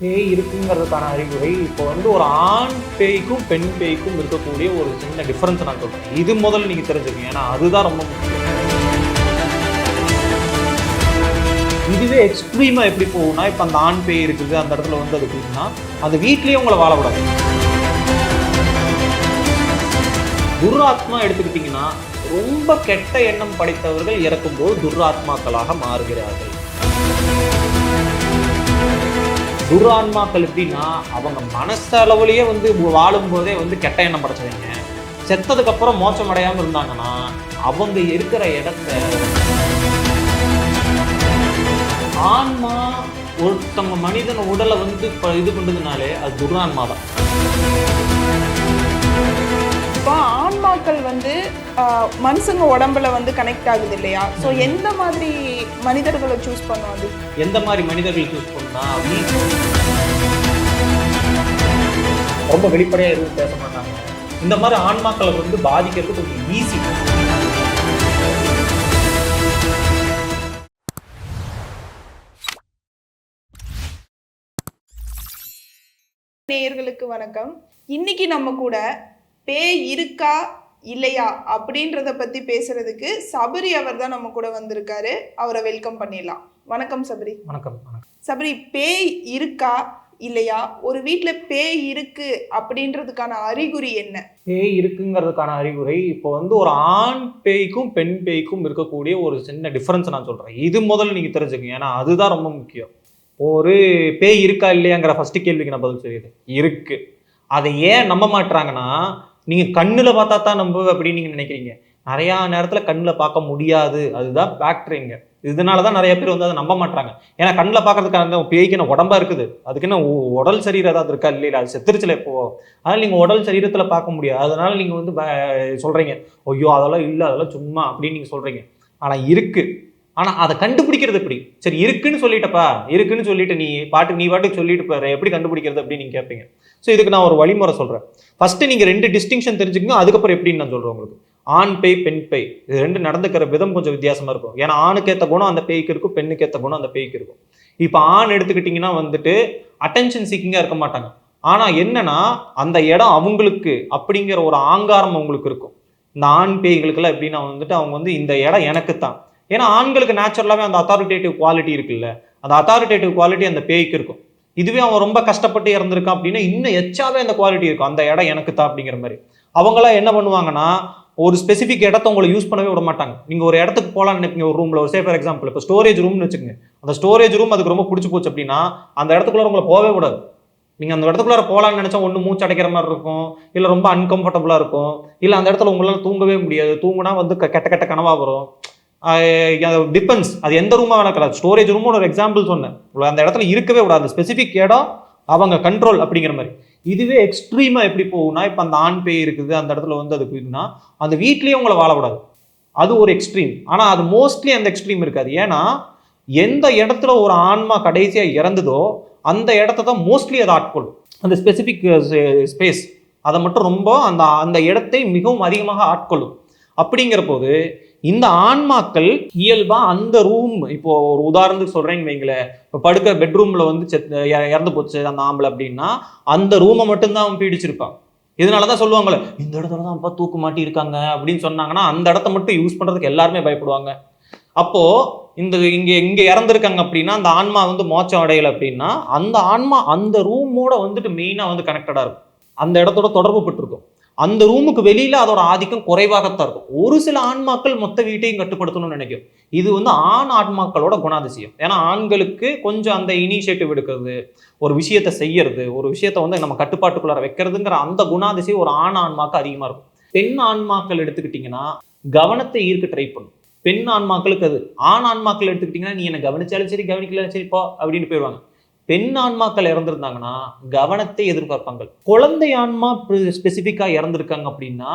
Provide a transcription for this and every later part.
பேய் இருக்குங்கிறதுக்கான அறிகுறி இப்போ வந்து ஒரு ஆண் பேய்க்கும் பெண் பேய்க்கும் இருக்கக்கூடிய ஒரு சின்ன டிஃப்ரென்ஸ் நான் சொல்கிறேன் இது முதல்ல நீங்கள் தெரிஞ்சுக்கங்க ஏன்னா அதுதான் ரொம்ப முக்கியம். இதுவே எக்ஸ்ட்ரீமாக எப்படி போகும்னா இப்போ அந்த ஆண் பேய் இருக்குது அந்த இடத்துல வந்து அது எப்படின்னா அந்த வீட்லேயே உங்களை வாழ துர்ராத்மா எடுத்துக்கிட்டிங்கன்னா ரொம்ப கெட்ட எண்ணம் படைத்தவர்கள் இறக்கும்போது துர்ராத்மாக்களாக மாறுகிறார்கள். துரான்மாக்கள் எப்படின்னா அவங்க மனசளவுலேயே வந்து வாழும்போதே வந்து கெட்ட எண்ணம் படைச்சவங்க. செத்ததுக்கப்புறம் மோச்சம் அடையாமல் இருந்தாங்கன்னா அவங்க இருக்கிற இடத்த ஆன்மா ஒருத்தவங்க மனிதன் உடலை வந்து இப்போ இது பண்ணுறதுனாலே அது துரான்மா தான் இப்போ ஆன்மாக்கள் வந்து மனுஷங்க உடம்புல வந்து கனெக்ட் ஆகுது இல்லையா? ஸோ எந்த மாதிரி மனிதர்களை சூஸ் பண்ணும் அது? எந்த மாதிரி மனிதர்கள் சூஸ் பண்ணா ரொம்ப வெளிப்படையா எதுவும் பேச மாட்டாங்க. இந்த மாதிரி ஆன்மாக்களை வந்து பாதிக்கிறது கொஞ்சம் ஈஸி நேயர்களுக்கு வணக்கம். இன்னைக்கு நம்ம கூட பேய் இருக்கா இல்லையா? அப்படின்றத பத்தி பேசுறதுக்கு சபரி அவர் தான் நம்ம கூட வந்திருக்காரு. அவரை வெல்கம் பண்ணிடலாம். வணக்கம் சபரி. வணக்கம் சபரி பேய் இருக்கா இல்லையா? ஒரு வீட்ல பேய் இருக்கு அப்படின்றதுக்கான அறிகுறி என்ன? பேய் இருக்குங்கிறதுக்கான அறிகுறி இப்போ வந்து ஒரு ஆண் பேய்க்கும் பெண் பேய்க்கும் இருக்கக்கூடிய ஒரு சின்ன டிஃபரன்ஸ் நான் சொல்றேன். இது முதல்ல நீங்க தெரிஞ்சுக்கங்க. ஏன்னா அதுதான் ரொம்ப முக்கியம். ஒரு பேய் இருக்கா இல்லையாங்கிற ஃபர்ஸ்ட் கேள்விக்கு நான் பதில் சொல்லிடுறேன். இருக்கு. அதை ஏன் நம்ப மாட்றாங்கன்னா நீங்கள் கண்ணில் பார்த்தா தான் நம்ப அப்படின்னு நீங்கள் நினைக்கிறீங்க. நிறையா நேரத்தில் கண்ணில் பார்க்க முடியாது. அதுதான் ஃபேக்ட்ரிங்க இதனால தான் நிறைய பேர் வந்து அதை நம்ப மாட்டாங்க ஏன்னா கண்ணில் பார்க்கறதுக்கான பேய்க்கின பேய்க்கு என்ன உடம்பா இருக்குது? அதுக்கு என்ன உடல் சரீரம் ஏதாவது இருக்கா? இல்லையில அது செத்துருச்சுல இப்போ. அதனால் நீங்கள் உடல் சரீரத்தில் பார்க்க முடியாது. அதனால நீங்கள் வந்து சொல்கிறீங்க ஐயோ அதெல்லாம் இல்லை அதெல்லாம் சும்மா அப்படின்னு நீங்கள் சொல்கிறீங்க ஆனால் இருக்குது ஆனால் அதை கண்டுபிடிக்கிறது எப்படி? சரி இருக்குன்னு சொல்லிட்டப்பா இருக்குன்னு சொல்லிட்டு நீ பாட்டு நீ பாட்டுக்கு சொல்லிட்டு போற எப்படி கண்டுபிடிக்கிறது அப்படின்னு நீங்கள் கேட்பீங்க ஸோ இதுக்கு நான் ஒரு வழிமுறை சொல்கிறேன் ஃபஸ்ட்டு நீங்கள் ரெண்டு டிஸ்டிங்ஷன் தெரிஞ்சுக்கங்க அதுக்கப்புறம் எப்படின்னு நான் சொல்கிறேன் உங்களுக்கு. ஆண் பேய் பெண் பேய் இது ரெண்டு நடந்துக்கிற விதம் கொஞ்சம் வித்தியாசமாக இருக்கும். ஏன்னா ஆணுக்கு குணம் அந்த பேய்க்கு இருக்கும். பெண்ணுக்கு ஏற்ற குணம் அந்த பேய்க்கு இருக்கும். இப்போ ஆண் எடுத்துக்கிட்டிங்கன்னா வந்துட்டு அட்டென்ஷன் சீக்கிங்காக இருக்க மாட்டாங்க. ஆனால் என்னன்னா அந்த இடம் அவங்களுக்கு அப்படிங்கிற ஒரு ஆங்காரம் அவங்களுக்கு இருக்கும். இந்த ஆண் பேய்களுக்கெல்லாம் எப்படின்னா வந்துட்டு அவங்க வந்து இந்த இடம் எனக்கு தான் ஏன்னா ஆண்களுக்கு நேச்சுரலாகவே அந்த அத்தாரிட்டேட்டிவ் குவாலிட்டி இருக்குல்ல. அந்த அத்தாரிட்டேட்டிவ் குவாலிட்டி அந்த பேய்க்கு இருக்கும். இதுவே அவன் ரொம்ப கஷ்டப்பட்டு இறந்துருக்கான் அப்படின்னா இன்னும் எச்சாவே அந்த குவாலிட்டி இருக்கும். அந்த இடம் எனக்கு தான் அப்படிங்கிற மாதிரி. அவங்களாம் என்ன பண்ணுவாங்கன்னா ஒரு ஸ்பெசிஃபிக் இடத்த உங்களை யூஸ் பண்ணவே விட மாட்டாங்க. நீங்கள் ஒரு இடத்துக்கு போகலான்னு நினைப்பீங்க ஒரு ரூமில் ஒரு சே ஃபார் எக்ஸாம்பிள் இப்போ ஸ்டோரேஜ் ரூம்னு வச்சுக்கோங்க. அந்த ஸ்டோரேஜ் ரூம் அதுக்கு ரொம்ப பிடிச்சி போச்சு அப்படின்னா அந்த இடத்துக்குள்ள உங்களை போகவே கூடாது நீங்கள் அந்த இடத்துக்குள்ள போகலான்னு நினச்சா ஒன்று மூச்சு அடைக்கிற மாதிரி இருக்கும். இல்லை ரொம்ப அன்கம்ஃபர்டபுளாக இருக்கும். இல்லை அந்த இடத்துல உங்களால் தூங்கவே முடியாது. தூங்குனா வந்து கெட்ட கெட்ட கனவாக வரும். டிபெண்ட்ஸ் அது எந்த ரூமாக வேணா கிடையாது ஸ்டோரேஜ் ரூமோட ஒரு எக்ஸாம்பிள் சொன்னேன். அந்த இடத்துல இருக்கவே விடாது. ஸ்பெசிஃபிக் இடம் அவங்க கண்ட்ரோல் அப்படிங்கிற மாதிரி. இதுவே எக்ஸ்ட்ரீமாக எப்படி போகும்னா இப்போ அந்த ஆண் பேய் இருக்குது அந்த இடத்துல வந்து அது இருக்குன்னா அந்த வீட்லேயே உங்களை வாழக்கூடாது. அது ஒரு எக்ஸ்ட்ரீம் ஆனால் அது மோஸ்ட்லி அந்த எக்ஸ்ட்ரீம் இருக்காது. ஏன்னா எந்த இடத்துல ஒரு ஆன்மா கடைசியாக இறந்ததோ அந்த இடத்த தான் மோஸ்ட்லி அதை ஆட்கொள்ளும். அந்த ஸ்பெசிஃபிக் ஸ்பேஸ் அதை மட்டும் ரொம்ப அந்த அந்த இடத்தை மிகவும் அதிகமாக ஆட்கொள்ளும். அப்படிங்கிற போது இந்த ஆன்மாக்கள் இயல்பா அந்த ரூம் இப்போ ஒரு உதாரணத்துக்கு சொல்றேன்னு வைங்களேன். இப்போ படுக்க பெட்ரூம்ல வந்து செத்து இறந்து போச்சு அந்த ஆம்பளை அப்படின்னா அந்த ரூமை மட்டும்தான் அவன் பீடிச்சிருப்பான். இதனால தான் சொல்லுவாங்களே இந்த இடத்துல தான் அப்பா தூக்கு மாட்டி இருக்காங்க அப்படின்னு சொன்னாங்கன்னா அந்த இடத்த மட்டும் யூஸ் பண்றதுக்கு எல்லாருமே பயப்படுவாங்க. அப்போ இந்த இங்க இங்க இறந்துருக்காங்க அப்படின்னா அந்த ஆன்மா வந்து மோச்சம் அடையல அப்படின்னா அந்த ஆன்மா அந்த ரூமோட வந்துட்டு மெயினா வந்து கனெக்டடா இருக்கும். அந்த இடத்தோட தொடர்பு பட்டிருக்கும். அந்த ரூமுக்கு வெளியில அதோட ஆதிக்கம் குறைவாகத்தான் இருக்கும். ஒரு சில ஆன்மாக்கள் மொத்த வீட்டையும் கட்டுப்படுத்தணும்னு நினைக்கும். இது வந்து ஆண் ஆன்மாக்களோட குணாதிசயம். ஏன்னா ஆண்களுக்கு கொஞ்சம் அந்த இனிஷியேட்டிவ் எடுக்கிறது ஒரு விஷயத்தை செய்யறது ஒரு விஷயத்தை வந்து நம்ம கட்டுப்பாட்டுக்குள்ளார வைக்கிறதுங்கிற அந்த குணாதிசயம் ஒரு ஆண் ஆன்மாக்கு அதிகமா இருக்கும். பெண் ஆன்மாக்கள் எடுத்துக்கிட்டிங்கன்னா கவனத்தை ஈர்க்க ட்ரை பண்ணும். பெண் ஆன்மாக்களுக்கு அது ஆண் ஆன்மாக்கள் எடுத்துக்கிட்டிங்கன்னா நீ என்ன கவனிச்சாலும் சரி கவனிக்கலாலும் சரி போ அப்படின்னு போயிடுவாங்க. பெண் ஆன்மாக்கள் இறந்துருந்தாங்கன்னா கவனத்தை எதிர்பார்ப்பாங்க. குழந்தை ஆன்மா ஸ்பெசிஃபிக்காக இறந்துருக்காங்க அப்படின்னா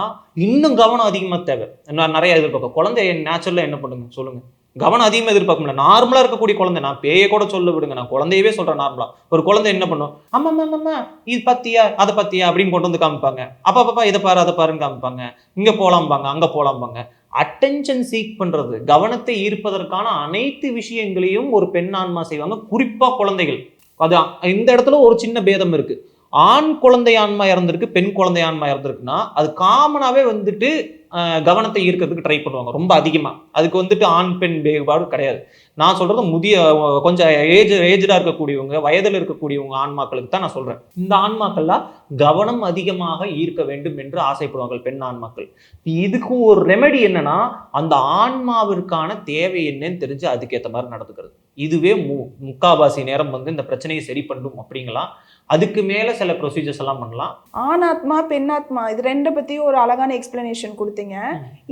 இன்னும் கவனம் அதிகமாக தேவை. நான் நிறைய எதிர்பார்ப்பேன். குழந்தை நேச்சுரலாக என்ன பண்ணுங்க? சொல்லுங்க. கவனம் அதிகமாக எதிர்பார்க்க முடியல. நார்மலாக இருக்கக்கூடிய குழந்தை நான் பேய கூட சொல்ல விடுங்க. நான் குழந்தையவே சொல்கிறேன் நார்மலாக ஒரு குழந்தை என்ன பண்ணும்? ஆமாம் ஆமாம் இது பத்தியா? அதை பத்தியா? அப்படின்னு கொண்டு வந்து காமிப்பாங்க. அப்பா பாப்பா இதை பாரு அதை பாருன்னு காமிப்பாங்க. இங்கே போலாம்பாங்க அங்கே போலாம்பாங்க. அட்டென்ஷன் சீக் பண்ணுறது கவனத்தை ஈர்ப்பதற்கான அனைத்து விஷயங்களையும் ஒரு பெண் ஆன்மா செய்வாங்க. குறிப்பாக குழந்தைகள். அது இந்த இடத்துல ஒரு சின்ன பேதம் இருக்குது ஆண் குழந்தை ஆன்மா இறந்துருக்கு பெண் குழந்தை ஆன்மா இறந்துருக்குன்னா அது காமனாகவே வந்துட்டு கவனத்தை ஈர்க்கிறதுக்கு ட்ரை பண்ணுவாங்க ரொம்ப அதிகமாக அதுக்கு வந்துட்டு ஆண் பெண் வேறுபாடு கிடையாது. நான் சொல்கிறது முதிய கொஞ்சம் ஏஜ் ஏஜ்டாக இருக்கக்கூடியவங்க வயதில் இருக்கக்கூடியவங்க ஆன்மாக்களுக்கு தான் நான் சொல்கிறேன் இந்த ஆன்மாக்கள்லாம் கவனம் அதிகமாக ஈர்க்க வேண்டும் என்று ஆசைப்படுவாங்க பெண் ஆன்மாக்கள் இதுக்கு ஒரு ரெமெடி என்னன்னா அந்த ஆன்மாவிற்கான தேவை என்னன்னு தெரிஞ்சு அதுக்கேற்ற மாதிரி நடந்துக்கிறது. இதுவே மு முக்காவாசி நேரம் வந்து இந்த பிரச்சனையை சரி பண்ணும் அப்படிங்கலாம் அதுக்கு மேல சில ப்ரொசீஜர்ஸ் எல்லாம் பண்ணலாம். ஆணாத்மா பெண்ணாத்மா இது ரெண்டை பத்தி ஒரு அழகான எக்ஸ்பிளனேஷன் கொடுத்தீங்க.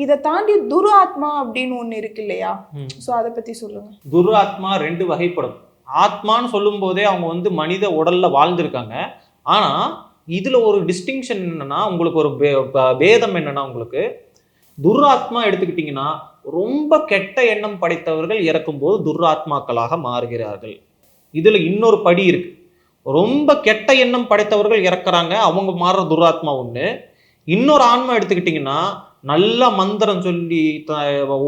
இதை தாண்டி துரு ஆத்மா அப்படின்னு ஒண்ணு இருக்கு இல்லையா? சோ அதை பத்தி சொல்லுங்க. துர் ஆத்மா ரெண்டு வகைப்படும். ஆத்மான்னு சொல்லும் போதே அவங்க வந்து மனித உடல்ல வாழ்ந்திருக்காங்க. ஆனா இதுல ஒரு டிஸ்டிங்ஷன் என்னன்னா உங்களுக்கு ஒரு பேதம் என்னன்னா உங்களுக்கு துர்ஆத்மா எடுத்துக்கிட்டிங்கன்னா ரொம்ப கெட்ட எண்ணம் படைத்தவர்கள் இறக்கும்போது துர்ஆத்மாக்களாக மாறுகிறார்கள். இதுல இன்னொரு படி இருக்கு. ரொம்ப கெட்ட எண்ணம் படைத்தவர்கள் இறக்குறாங்க. அவங்க மாறுற துராத்மா ஒன்று இன்னொரு ஆன்மா எடுத்துக்கிட்டிங்கன்னா நல்லா மந்திரம் சொல்லி த-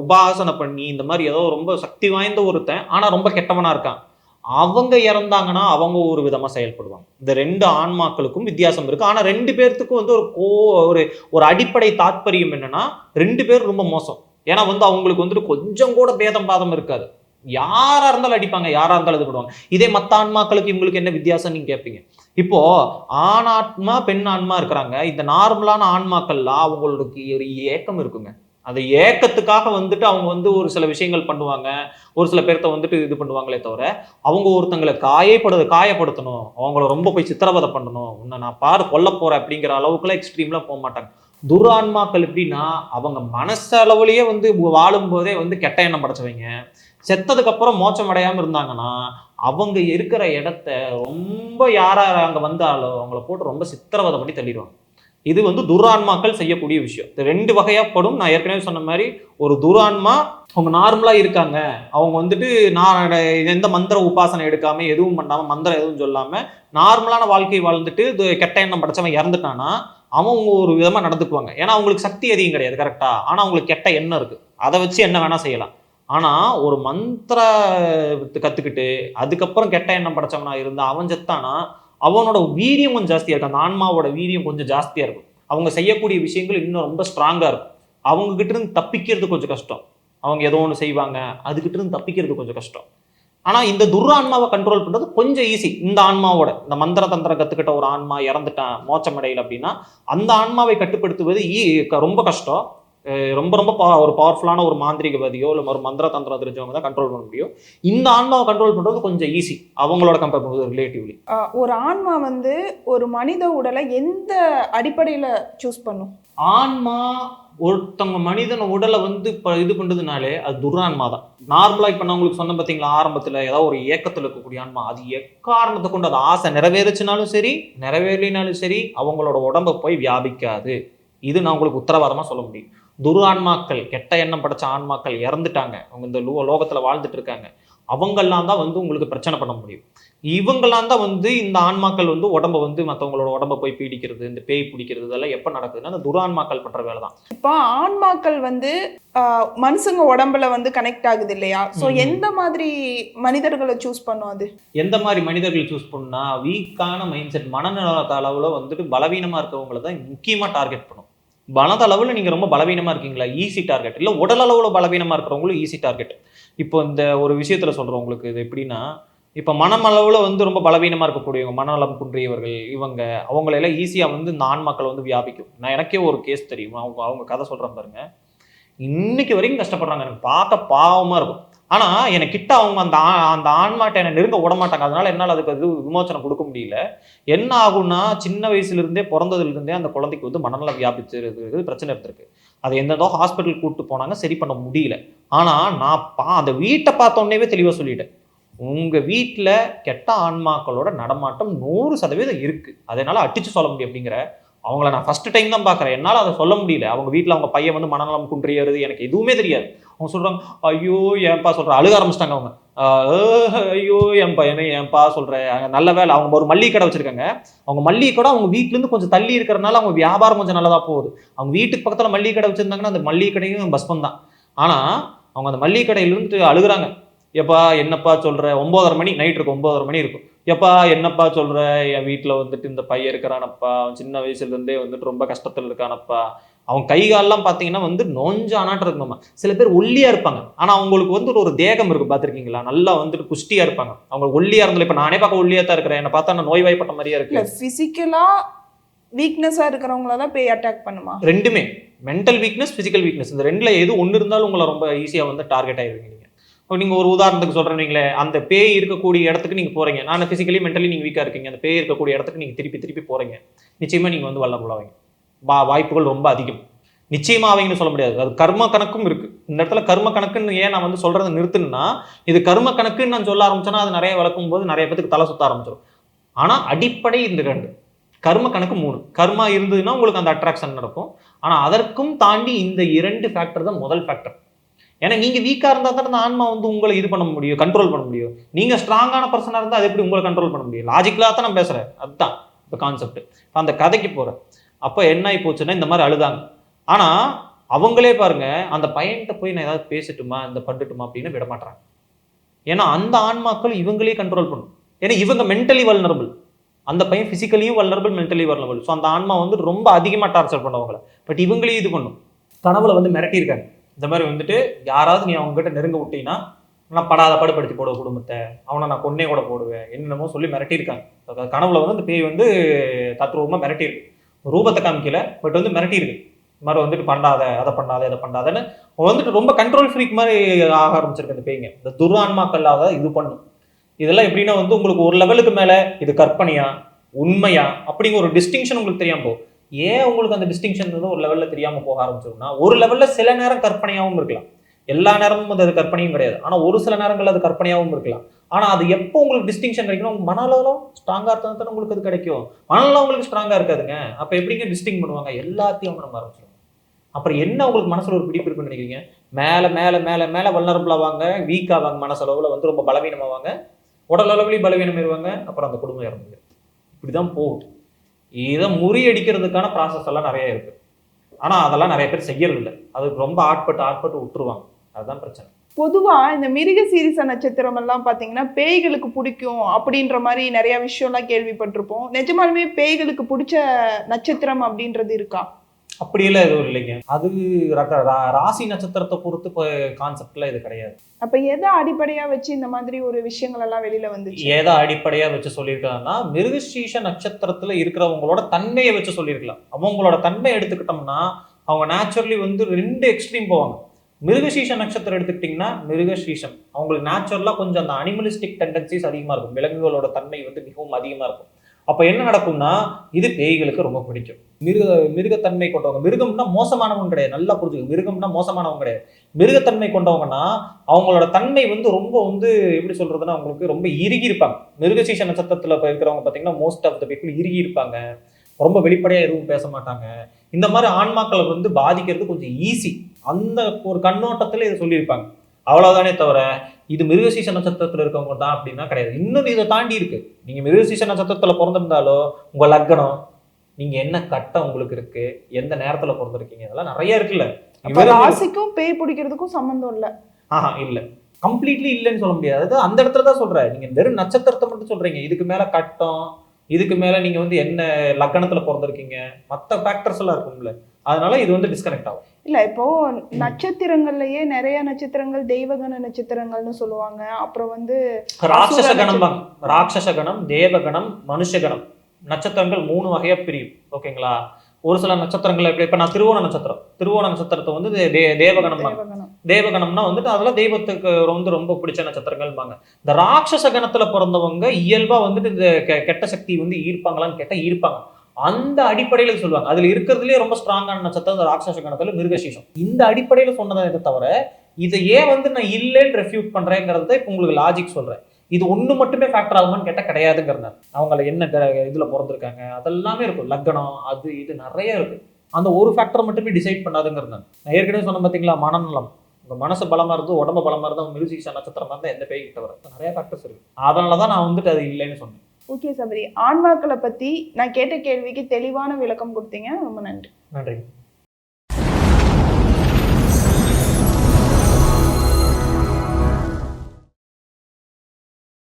உபாசனை பண்ணி இந்த மாதிரி ஏதோ ரொம்ப சக்தி வாய்ந்த ஒருத்தன் ஆனால் ரொம்ப கெட்டவனாக இருக்கான். அவங்க இறந்தாங்கன்னா அவங்க ஒரு விதமாக செயல்படுவாங்க. இந்த ரெண்டு ஆன்மாக்களுக்கும் வித்தியாசம் இருக்குது ஆனால் ரெண்டு பேர்த்துக்கும் வந்து ஒரு கோ ஒரு ஒரு அடிப்படை தாத்பரியம் என்னென்னா ரெண்டு பேர் ரொம்ப மோசம். ஏன்னா வந்து அவங்களுக்கு வந்துட்டு கொஞ்சம் கூட பேதம் பாதம் இருக்காது. யாரா இருந்தாலும் அடிப்பாங்க யாரா இருந்தாலும் இது பண்ணுவாங்க. இதே மத்த ஆன்மாக்களுக்கு இவங்களுக்கு என்ன வித்தியாசம் நீங்க கேட்பீங்க இப்போ ஆண் ஆத்மா பெண் ஆன்மா இருக்கிறாங்க. இந்த நார்மலான ஆன்மாக்கள்லாம் அவங்களுக்கு ஒரு ஏக்கம் இருக்குங்க. அந்த ஏக்கத்துக்காக வந்துட்டு அவங்க வந்து ஒரு சில விஷயங்கள் பண்ணுவாங்க. ஒரு சில பேர்த்த வந்துட்டு இது பண்ணுவாங்களே தவிர அவங்க ஒருத்தங்களை காயப்படு காயப்படுத்தணும். அவங்கள ரொம்ப போய் சித்திரவதை பண்ணணும். உன்னை நான் பாரு கொல்ல போறேன் அப்படிங்கிற அளவுக்குலாம் எக்ஸ்ட்ரீம்லாம் போக மாட்டாங்க. துரான்மாக்கள் எப்படின்னா அவங்க மனசளவுலயே வந்து வாழும்போதே வந்து கெட்ட எண்ணம் படைச்சவங்க. செத்ததுக்கப்புறம் மோச்சம் அடையாமல் இருந்தாங்கன்னா அவங்க இருக்கிற இடத்த ரொம்ப யாராக அங்கே வந்தாலோ அவங்கள போட்டு ரொம்ப சித்திரவதை பண்ணி தள்ளிடுவாங்க. இது வந்து துரான்மாக்கள் செய்யக்கூடிய விஷயம். இது ரெண்டு வகையாகப்படும் நான் ஏற்கனவே சொன்ன மாதிரி ஒரு துரான்மா அவங்க நார்மலாக இருக்காங்க. அவங்க வந்துட்டு நான் எந்த மந்திர உபாசனை எடுக்காமல் எதுவும் பண்ணாமல் மந்திரம் எதுவும் சொல்லாமல் நார்மலான வாழ்க்கை வாழ்ந்துட்டு இது கெட்ட எண்ணம் படைச்சவன் இறந்துட்டானா அவங்க ஒரு விதமாக நடந்துக்குவாங்க. ஏன்னா அவங்களுக்கு சக்தி அதிகம் கிடையாது கரெக்டாக ஆனால் அவங்களுக்கு கெட்ட எண்ணம் இருக்குது அதை வச்சு என்ன வேணால் செய்யலாம். ஆனா ஒரு மந்திர கத்துக்கிட்டு அதுக்கப்புறம் கெட்ட எண்ணம் படைச்சவனா இருந்து அவன் செத்தானா அவனோட வீரியம் கொஞ்சம் ஜாஸ்தியா இருக்கும். அந்த ஆன்மாவோட வீரியம் கொஞ்சம் ஜாஸ்தியா இருக்கும். அவங்க செய்யக்கூடிய விஷயங்கள் இன்னும் ரொம்ப ஸ்ட்ராங்கா இருக்கும். அவங்க கிட்ட இருந்து தப்பிக்கிறது கொஞ்சம் கஷ்டம். அவங்க ஏதோ ஒன்று செய்வாங்க அதுகிட்ட இருந்து தப்பிக்கிறது கொஞ்சம் கஷ்டம். ஆனால் இந்த துர் ஆன்மாவை கண்ட்ரோல் பண்ணுறது கொஞ்சம் ஈஸி இந்த ஆன்மாவோட இந்த மந்திர தந்திரம் கற்றுக்கிட்ட ஒரு ஆன்மா இறந்துட்டான் மோச்சமடையில் அப்படின்னா அந்த ஆன்மாவை கட்டுப்படுத்துவது ஈ- க- ரொம்ப கஷ்டம். ரொம்ப ரொம்ப பா- ஒரு பவர்ஃபுல்லான ஒரு மாந்திரிகவாதியோ இல்லை ஒரு மந்திர தந்திரம் தெரிஞ்சவங்க தான் கண்ட்ரோல் பண்ண முடியும். இந்த ஆன்மாவை கண்ட்ரோல் பண்றது கொஞ்சம் ஈஸி அவங்களோட கம்பேர் பண்ணுறது ரிலேட்டிவ்லி ஒரு ஆன்மா வந்து ஒரு மனித உடலை எந்த அடிப்படையில சூஸ் பண்ணும்? ஆன்மா ஒருத்தவங்க மனிதன் உடலை வந்து இப்போ இது பண்றதுனாலே அது துரான்மா தான். நார்மலா இப்போ நான் உங்களுக்கு சொன்ன பார்த்தீங்களா ஆரம்பத்துல ஏதாவது ஒரு ஏக்கத்துல இருக்கக்கூடிய ஆன்மா அது எக்காரணத்தை கொண்டு அது ஆசை நிறைவேறுச்சுனாலும் சரி நிறைவேறலினாலும் சரி அவங்களோட உடம்ப போய் வியாபிக்காது. இது நான் உங்களுக்கு உத்தரவாதமா சொல்ல முடியும். துரு ஆன்மாக்கள் கெட்ட எண்ணம் படைச்ச ஆன்மாக்கள் இறந்துட்டாங்க. அவங்க இந்த லோ லோகத்துல வாழ்ந்துட்டு இருக்காங்க. அவங்கெல்லாம் தான் வந்து உங்களுக்கு பிரச்சனை பண்ண முடியும். இவங்கெல்லாம் தான் வந்து இந்த ஆன்மாக்கள் வந்து உடம்ப வந்து மற்றவங்களோட உடம்ப போய் பீடிக்கிறது இந்த பேய் பிடிக்கிறது இதெல்லாம் எப்போ நடக்குதுன்னா அந்த துரான்மாக்கள் பண்ற வேலை தான். இப்போ ஆன்மாக்கள் வந்து மனுஷங்க உடம்புல வந்து கனெக்ட் ஆகுது இல்லையா? ம். எந்த மாதிரி மனிதர்களை சூஸ் பண்ணும் அது? எந்த மாதிரி மனிதர்கள் சூஸ் பண்ணா வீக்கான மைண்ட் செட் மனநல அளவுல வந்துட்டு பலவீனமா இருக்கவங்கள தான் முக்கியமா டார்கெட் பண்ணும். மனதளவில் நீங்கள் ரொம்ப பலவீனமாக இருக்கீங்களா? ஈஸி டார்கெட் இல்லை உடல் பலவீனமாக இருக்கிறவங்களும் ஈஸி டார்கெட் இப்போ இந்த ஒரு விஷயத்தில் சொல்றேன் உங்களுக்கு இது எப்படின்னா இப்போ மனமளவில் வந்து ரொம்ப பலவீனமாக இருக்கக்கூடியவங்க மனநலம் குன்றியவர்கள் இவங்க அவங்களெல்லாம் ஈஸியாக வந்து இந்த ஆன்மாக்களை வந்து வியாபிக்கும். நான் எனக்கே ஒரு கேஸ் தெரியும். அவங்க அவங்க கதை சொல்கிறேன் பாருங்க. இன்னைக்கு வரைக்கும் கஷ்டப்படுறாங்க. எனக்கு பார்க்க பாவமாக இருக்கும். ஆனா என கிட்ட அவங்க அந்த ஆ- அந்த ஆன்மாட்டை என்னை நெருங்க விட மாட்டாங்க அதனால என்னால் அதுக்கு அது விமோச்சனம் கொடுக்க முடியல. என்ன ஆகும்னா சின்ன வயசுல இருந்தே பிறந்ததுல இருந்தே அந்த குழந்தைக்கு வந்து மனநல வியாபிச்சிருக்கு பிரச்சனை இருந்திருக்கு. அது எந்ததோ ஹாஸ்பிட்டல் கூப்பிட்டு போனாங்க சரி பண்ண முடியல. ஆனா நான் பா அந்த வீட்டை பார்த்தோன்னே தெளிவா சொல்லிட்டேன். உங்க வீட்டுல கெட்ட ஆன்மாக்களோட நடமாட்டம் நூறு சதவீதம் இருக்கு. அதனால அடிச்சு சொல்ல முடியும் அப்படிங்கிற அவங்கள நான் ஃபர்ஸ்ட் டைம் தான் பார்க்குறேன். என்னால் அதை சொல்ல முடியல. அவங்க வீட்டில் அவங்க பையன் வந்து மனநலம் குன்றியறது எனக்கு எதுவுமே தெரியாது. அவங்க சொல்கிறாங்க ஐயோ ஏன்பா சொல்கிற அழுக ஆரம்பிச்சிட்டாங்க அவங்க. ஐயோ என் பையனே ஏன்பா சொல்கிறேன் நல்ல வேலை. அவங்க ஒரு மல்லிகை கடை வச்சுருக்காங்க. அவங்க மல்லிகை கடை அவங்க வீட்டிலேருந்து கொஞ்சம் தள்ளி இருக்கிறனால அவங்க வியாபாரம் கொஞ்சம் நல்லதாக போகுது. அவங்க வீட்டுக்கு பக்கத்தில் மல்லிகை கடை வச்சுருந்தாங்கன்னா அந்த மல்லிகை கடையும் பஸ்பம் தான். ஆனால் அவங்க அந்த மல்லிகை கடையிலேருந்து அழுகிறாங்க அழுகுறாங்க. எப்பா என்னப்பா சொல்கிற ஒம்போதரை மணி நைட் இருக்கும் ஒம்போதரை மணி இருக்கும். எப்பா என்னப்பா சொல்கிற என் வீட்டில் வந்துட்டு இந்த பையன் இருக்கிறானப்பா. அவன் சின்ன வயசுலேருந்தே வந்துட்டு ரொம்ப கஷ்டத்தில் இருக்கானப்பா. அவன் கை கால்லாம் பாத்தீங்கன்னா வந்து நொஞ்சானாட்டு இருக்கணுமா சில பேர் ஒல்லியா இருப்பாங்க. ஆனா அவங்களுக்கு வந்து ஒரு தேகம் இருக்கு பாத்திருக்கீங்களா? நல்லா வந்துட்டு புஷ்டியா இருப்பாங்க. அவங்க ஒல்லியா இருந்தாலும் இப்ப நானே பார்க்க ஒல்லியா தான் இருக்கிறேன். என்ன பார்த்தா நான் நோய்வாய்ப்பட்ட மாதிரியா இருக்கு. பிசிக்கலா வீக்னஸா இருக்கிறவங்கள தான் பேய் அட்டாக் பண்ணுமா? ரெண்டுமே. மென்டல் வீக்னஸ் பிசிக்கல் வீக்னஸ் இந்த ரெண்டுல எது ஒன்று இருந்தாலும் உங்களை ரொம்ப ஈஸியா வந்து டார்கெட் ஆயிருவீங்க நீங்க. இப்போ நீங்க ஒரு உதாரணத்துக்கு சொல்றீங்களே அந்த பேய் இருக்கக்கூடிய இடத்துக்கு நீங்க போறீங்க. நான் பிசிக்கலி மென்டலி நீங்க வீக்கா இருக்கீங்க. அந்த பேய் இருக்கக்கூடிய இடத்துக்கு நீங்க திருப்பி திருப்பி போறீங்க. நிச்சயமா நீங்க வந்து வல்ல போடுவாங்க வா வாய்ப்புகள் ரொம்ப அதிகம். நிச்சயமாக அவங்கன்னு சொல்ல முடியாது. அது கர்ம கணக்கும் இருக்கு. இந்த இடத்துல கர்ம கணக்குன்னு ஏன் நான் வந்து சொல்றதை நிறுத்துனா இது கர்ம கணக்குன்னு நான் சொல்ல ஆரம்பிச்சேன்னா அது நிறைய வளர்க்கும் போது நிறைய பேத்துக்கு தலை சுத்த ஆரம்பிச்சிடும் ஆனா அடிப்படை இந்த ரெண்டு. கர்ம கணக்கு மூணு. கர்மா இருந்ததுன்னா உங்களுக்கு அந்த அட்ராக்ஷன் நடக்கும். ஆனா அதற்கும் தாண்டி இந்த இரண்டு ஃபேக்டர் தான் முதல் ஃபேக்டர் ஏன்னா நீங்க வீக்கா இருந்தா தான் அந்த ஆன்மா வந்து உங்களை இது பண்ண முடியும் கண்ட்ரோல் பண்ண முடியும். நீங்க ஸ்ட்ராங்கான பர்சனா இருந்தா அது எப்படி உங்களை கண்ட்ரோல் பண்ண முடியும்? லாஜிக்கலா தான் நான் பேசுறேன். அதுதான் இப்போ கான்செப்ட் அந்த கதைக்கு போறேன். அப்போ என்ன ஆகி போச்சுன்னா இந்த மாதிரி அழுதாங்க. ஆனால் அவங்களே பாருங்க அந்த பையன்கிட்ட போய் நான் ஏதாவது பேசட்டுமா இந்த பண்ணட்டுமா அப்படின்னு விட மாட்டாங்க ஏன்னா அந்த ஆன்மாக்கள் இவங்களே கண்ட்ரோல் பண்ணும். ஏன்னா இவங்க மென்டலி வல்னரபிள் அந்த பையன் ஃபிசிக்கலியும் வல்னரபிள் மென்டலி வல்னரபிள் ஸோ அந்த ஆன்மா வந்து ரொம்ப அதிகமாக டார்ச்சர் பண்ணுவாங்கள. பட் இவங்களையும் இது பண்ணும். கனவுல வந்து மிரட்டியிருக்காங்க. இந்த மாதிரி வந்துட்டு யாராவது நீ அவங்ககிட்ட நெருங்க விட்டீங்கன்னா நான் படாத படுப்படுத்தி போடுவ குடும்பத்தை. அவனை நான் கொன்னே கூட போடுவேன். என்னென்னமோ சொல்லி மிரட்டியிருக்காங்க. கனவுல வந்து அந்த பேய் வந்து தத்ரூபமாக மிரட்டியிருக்கு. ரூபத்தை காமிக்கல பட் வந்து மிரட்டியிருக்கு இது மாதிரி வந்துட்டு பண்ணாத அதை பண்ணாத இதை பண்ணாதன்னு வந்துட்டு ரொம்ப கண்ட்ரோல் ஃப்ரீக் மாதிரி ஆக ஆரம்பிச்சிருக்கு இந்த பேய்ங்க. இந்த துரான்மாக்கல்லாத இது பண்ணும். இதெல்லாம் எப்படின்னா வந்து உங்களுக்கு ஒரு லெவலுக்கு மேலே இது கற்பனையா உண்மையா அப்படிங்கிற ஒரு டிஸ்டிங்ஷன் உங்களுக்கு தெரியாம போகும். ஏன் உங்களுக்கு அந்த டிஸ்டிங்ஷன் வந்து ஒரு லெவலில் தெரியாமல் போக ஆரம்பிச்சிரும்னா ஒரு லெவலில் சில நேரம் கற்பனையாகவும் இருக்கலாம். எல்லா நேரமும் அது கற்பனையும் கிடையாது. ஆனால் ஒரு சில நேரங்கள் அது கற்பனையாகவும் இருக்கலாம். ஆனால் அது எப்போ உங்களுக்கு டிஸ்டிங்ஷன் கிடைக்கணும் உங்க மனநலம் இருந்தால் தானே உங்களுக்கு அது கிடைக்கும். மனநலம் உங்களுக்கு ஸ்ட்ராங்காக இருக்காதுங்க. அப்போ எப்படிங்க டிஸ்டிங் பண்ணுவாங்க? எல்லாத்தையும் அவங்க நம்ம ஆரம்பிச்சிடும் அப்புறம் என்ன உங்களுக்கு மனசில் ஒரு பிடிப்பு இருக்குன்னு நினைக்கிறீங்க? மேலே மேலே மேலே மேலே வல்லரபுள் ஆவாங்க வீக் ஆவாங்க மனசளவில் வந்து ரொம்ப பலவீனமாவாங்க உடல் அளவுலையும் பலவீனம் இருவாங்க அப்புறம் அந்த குடும்பம் இறந்துங்க இப்படிதான் போகும் இதை முறியடிக்கிறதுக்கான ப்ராசஸ் எல்லாம் நிறைய இருக்குது ஆனால் அதெல்லாம் நிறைய பேர் செய்யறதில்லை. அதுக்கு ரொம்ப ஆட்பட்டு ஆட்பட்டு விட்டுருவாங்க. அதுதான் பிரச்சனை. பொதுவா இந்த மிருக சீரிச நட்சத்திரம் எல்லாம் பாத்தீங்கன்னா பேய்களுக்கு பிடிக்கும் அப்படின்ற மாதிரி நிறைய விஷயம்லாம் கேள்விப்பட்டிருப்போம். நிஜமாலுமே பேய்களுக்கு பிடிச்ச நட்சத்திரம் அப்படின்றது இருக்கா? அப்படியெல்லாம் எதுவும் இல்லைங்க. அது ராசி நட்சத்திரத்தை பொறுத்து இப்போ கான்செப்ட்ல இது கிடையாது. அப்ப எதை அடிப்படையா வச்சு இந்த மாதிரி ஒரு விஷயங்கள் எல்லாம் வெளியில வந்துச்சு? எதை அடிப்படையா வச்சு சொல்லியிருக்காங்கன்னா மிருகசீஷ நட்சத்திரத்துல இருக்கிறவங்களோட தன்மையை வச்சு சொல்லியிருக்கலாம். அவங்களோட தன்மை எடுத்துக்கிட்டோம்னா அவங்க நேச்சுரலி வந்து ரெண்டு எக்ஸ்ட்ரீம் போவாங்க. மிருகசீஷ நட்சத்திரம் எடுத்துக்கிட்டிங்கன்னா மிருகசீஷம். அவங்களுக்கு நேச்சுரலாக கொஞ்சம் அந்த அனிமலிஸ்டிக் டெண்டன்சிஸ் அதிகமாக இருக்கும். விலங்குகளோட தன்மை வந்து மிகவும் அதிகமாக இருக்கும். அப்போ என்ன நடக்கும்னா இது பேய்களுக்கு ரொம்ப பிடிக்கும். மிருக மிருகத்தன்மை கொண்டவங்க மிருகம்னா மோசமானவங்க கிடையாது. நல்லா புரிஞ்சுக்க. மிருகம்னா மோசமானவங்க கிடையாது. மிருகத்தன்மை கொண்டவங்கன்னா அவங்களோட தன்மை வந்து ரொம்ப வந்து எப்படி சொல்றதுன்னா அவங்களுக்கு ரொம்ப இறுகி இருப்பாங்க. மிருகசீஷ நட்சத்திரத்தில் இருக்கிறவங்க பார்த்தீங்கன்னா மோஸ்ட் ஆஃப் த பீப்புள் இறுகி இருப்பாங்க. ரொம்ப வெளிப்படையாக எதுவும் பேச மாட்டாங்க. இந்த மாதிரி ஆன்மாக்களை வந்து பாதிக்கிறது கொஞ்சம் ஈஸி அந்த ஒரு கண்ணோட்டத்துல இதை சொல்லியிருப்பாங்க. அவ்வளவுதானே தவிர இது மிருகசீஷ நட்சத்திரத்துல இருக்கவங்க தான் அப்படின்னா கிடையாது. இன்னும் இதை தாண்டி இருக்கு. நீங்க மிருகசீஷ நட்சத்திரத்துல பிறந்திருந்தாலோ உங்க லக்னம் நீங்க என்ன கட்டம் உங்களுக்கு இருக்கு எந்த நேரத்துல பிறந்திருக்கீங்க இதெல்லாம் நிறைய இருக்குல்ல. ராசிக்கும் பேய் பிடிக்கிறதுக்கும் சம்மந்தம் இல்ல. ஆஹா இல்ல. கம்ப்ளீட்லி இல்லைன்னு சொல்ல முடியாது. அந்த இடத்துல தான் சொல்றேன். நீங்க வெறும் நட்சத்திரத்தை மட்டும் சொல்றீங்க. இதுக்கு மேல கட்டம் இதுக்கு மேல நீங்க வந்து என்ன லக்னத்துல பிறந்திருக்கீங்க? மத்த ஃபேக்டர்ஸ் எல்லாம் இருக்கும்ல. அதனால இது வந்து டிஸ்கனெக்ட் ஆகும். இல்ல இப்போ நட்சத்திரங்கள்லயே நிறைய நட்சத்திரங்கள் தெய்வகண நட்சத்திரங்கள்னு சொல்லுவாங்க. அப்புறம் வந்து ராட்சச கணம் ராட்சச கணம் தேவகணம் மனுஷகணம். நட்சத்திரங்கள் மூணு வகையா பிரியும். ஓகேங்களா? ஒரு சில நட்சத்திரங்கள் எப்படி இப்ப நான் திருவோண நட்சத்திரம். திருவோண நட்சத்திரத்தை வந்து தே- தேவகணம். தேவகணம்னா வந்துட்டு அதெல்லாம் தெய்வத்துக்கு வந்து ரொம்ப பிடிச்ச நட்சத்திரங்கள்பாங்க இந்த ராட்சச கணத்துல பிறந்தவங்க இயல்பா வந்துட்டு இந்த கெ- கெட்ட சக்தி வந்து ஈர்ப்பாங்களான்னு கேட்டா ஈர்ப்பாங்க. அந்த அடிப்படையில சொல்லுவாங்க. அதுல இருக்கிறதுலயே ரொம்ப ஸ்ட்ராங்கான நட்சத்திரம் இந்த ராட்சச கணத்துல மிருகசீஷம். இந்த அடிப்படையில சொன்னதை தவிர இதை ஏன் வந்து நான் இல்லைன்னு ரெஃப்யூட் பண்றேங்கிறத இப்ப உங்களுக்கு லாஜிக் சொல்றேன். இது ஒண்ணு மட்டுமே ஃபேக்டர் ஆகுமான்னு கேட்டா கிடையாதுங்கிறத அவங்கள என்ன இதுல பிறந்திருக்காங்க? அதெல்லாமே இருக்கும். லக்னம் அது இது நிறைய இருக்கு. அந்த ஒரு ஃபேக்டர் மட்டுமே டிசைட் பண்ணாதுங்கிறது நான் ஏற்கனவே சொன்ன பார்த்தீங்களா மனநலம். உங்க மனசு பலமா இருந்து உடம்பு பலமா இருந்து மிருசிஷ நட்சத்திரமா இருந்தா எந்த பேய் கிட்ட வர நிறைய ஃபேக்டர்ஸ் இருக்கு. அதனால தான் நான் வந்துட்டு அது இல்லைன்னு சொன்னேன். ஓகே சபரி. ஆன்மாக்களை பத்தி நான் கேட்ட கேள்விக்கு தெளிவான விளக்கம் கொடுத்தீங்க. ரொம்ப நன்றி. நன்றி.